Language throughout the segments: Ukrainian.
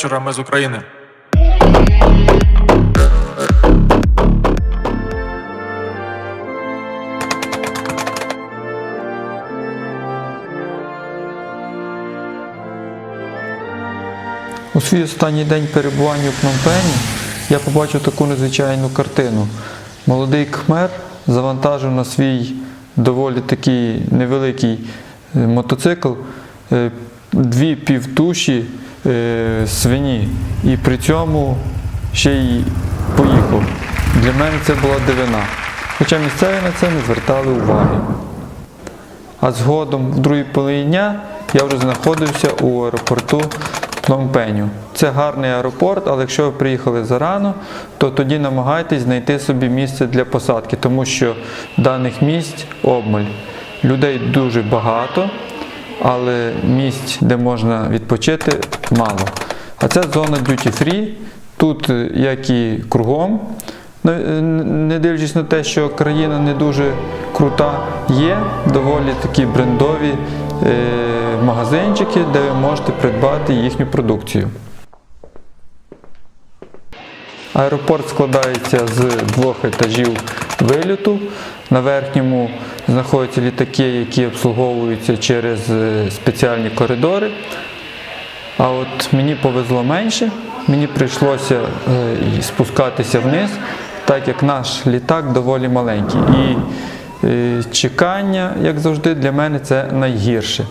вечора. Ми з України. У свій останній день перебування в Пномпені я побачив таку незвичайну картину. Молодий кхмер завантажив на свій доволі такий невеликий е, мотоцикл е, дві півтуші е, свині і при цьому ще й поїхав. Для мене це була дивина. Хоча місцеві на це не звертали уваги. А згодом в другій половині дня я вже знаходився у аеропорту Пномпеню. Це гарний аеропорт, але якщо ви приїхали зарано, то тоді намагайтесь знайти собі місце для посадки, тому що даних місць обмаль. Людей дуже багато, але місць, де можна відпочити, мало. А це зона duty free. Тут, е, як і кругом, Ну, е, Не дивлячись на те, що країна не дуже крута, є доволі такі брендові е, магазинчики, де ви можете придбати їхню продукцію. Аеропорт складається з двох етажів вильоту. На верхньому знаходяться літаки, які обслуговуються через е, спеціальні коридори. А от мені повезло менше, мені прийшлося е, спускатися вниз, так як наш літак доволі маленький. І е, чекання, як завжди, для мене це найгірше.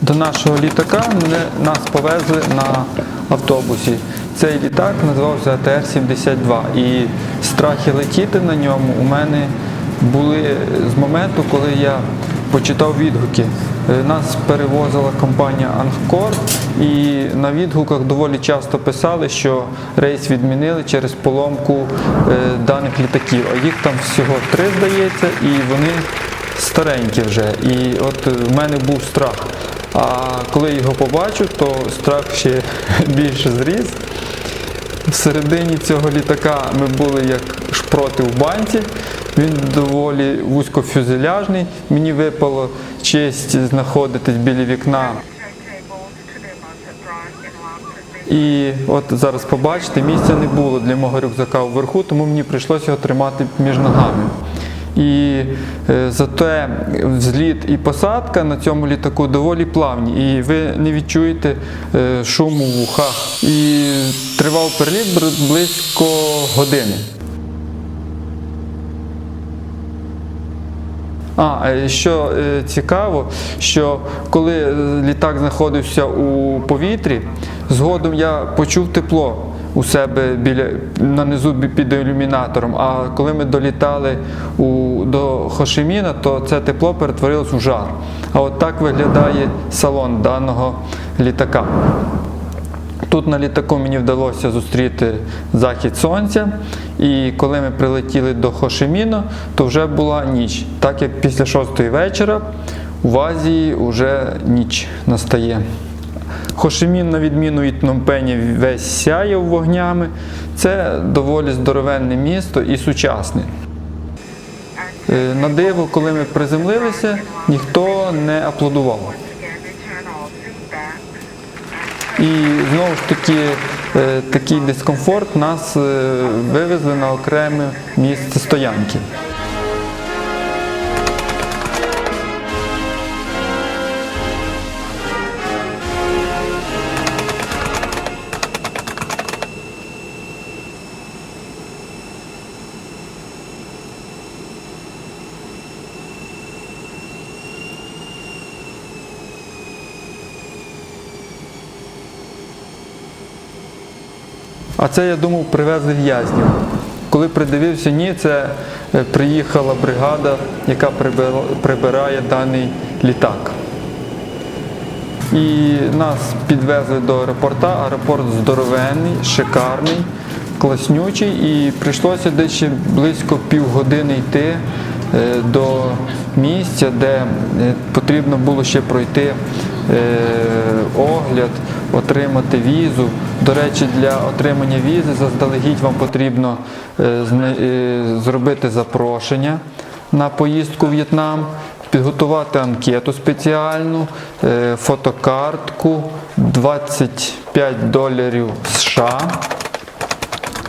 До нашого літака нас повезли на автобусі. Цей літак називався АТР-72. І страхи летіти на ньому у мене були з моменту, коли я почитав відгуки. Е, Нас перевозила компанія Ангкор, і на відгуках доволі часто писали, що рейс відмінили через поломку е, даних літаків. А їх там всього три, здається, і вони старенькі вже. І от в мене був страх. А коли його побачив, то страх ще більше зріс. Всередині цього літака ми були як шпроти в банці. Він доволі вузькофюзеляжний. Мені випало честь знаходитись біля вікна. І от зараз побачите, місця не було для мого рюкзака вверху, тому мені прийшлося його тримати між ногами. І е, зате взліт і посадка на цьому літаку доволі плавні, і ви не відчуєте е, шуму в вухах. І тривав переліт близько години. А, е, що цікаво, що коли літак знаходився у повітрі, згодом я почув тепло у себе біля на низу під ілюмінатором. А коли ми долітали у, до Хошиміна, то це тепло перетворилось у жар. А от так виглядає салон даного літака. Тут на літаку мені вдалося зустріти захід сонця, і коли ми прилетіли до Хошиміно, то вже була ніч. Так як після шостої вечора в Азії вже ніч настає. Хошимін, на відміну від Пномпені, весь сяяв вогнями. Це доволі здоровенне місто і сучасне. Е, На диво, коли ми приземлилися, ніхто не аплодував. І знову ж таки е, такий дискомфорт нас е, вивезли на окреме місце стоянки. А це, я думав, привезли в'язнів. Коли придивився, ні, це е, приїхала бригада, яка прибирає даний літак. І нас підвезли до аеропорта. Аеропорт здоровенний, шикарний, класнючий, і прийшлося десь ще близько півгодини йти е, до місця, де е, потрібно було ще пройти огляд, отримати візу. До речі, для отримання візи заздалегідь вам потрібно е, е, зробити запрошення на поїздку в В'єтнам. підготувати анкету спеціальну, е, фотокартку 25 доларів США.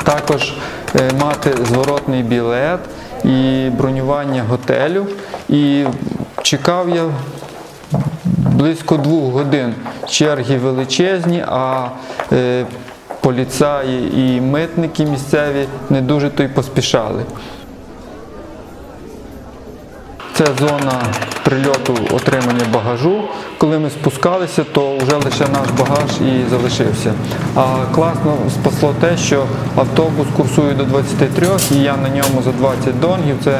Також мати зворотний білет і бронювання готелю. І чекав я близько двох годин. Черги величезні, а е, поліцаї і митники місцеві не дуже то й поспішали. Це зона прильоту отримання багажу. Коли ми спускалися, то вже лише наш багаж і залишився. А класно спасло те, що автобус курсує до 23 і я на ньому за 20 донгів, це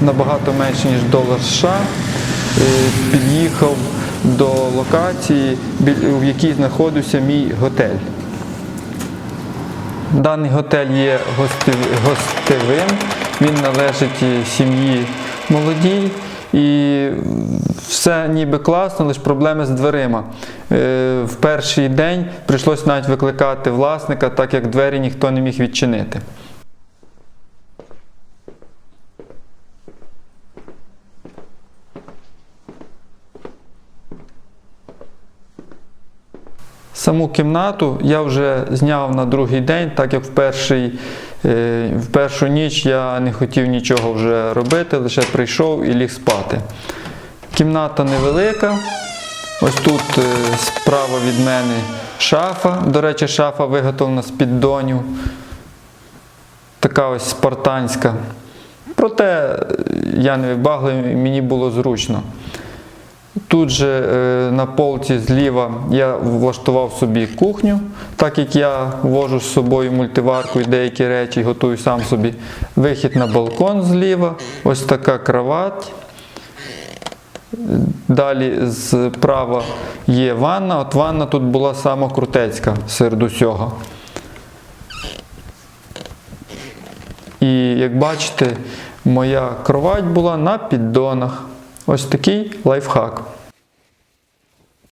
набагато менше, ніж долар США. е, Під'їхав до локації, в якій знаходився мій готель. Даний готель є гостевим, він належить сім'ї молодій. І все ніби класно, лише проблеми з дверима. Е, В перший день прийшлось навіть викликати власника, так як двері ніхто не міг відчинити. Саму кімнату я вже зняв на другий день, так як в, перший, е, в першу ніч я не хотів нічого вже робити, лише прийшов і ліг спати. Кімната невелика. Ось тут е, справа від мене шафа. До речі, шафа виготовлена з піддонів. Така ось спартанська. Проте е, я не вибагливий, мені було зручно. Тут же е, на полці зліва я влаштував собі кухню, так як я вожу з собою мультиварку і деякі речі готую сам собі. Вихід на балкон зліва, ось така кровать. Далі справа є ванна. От ванна тут була сама крутецька серед усього. І як бачите, моя кровать була на піддонах. Ось такий лайфхак.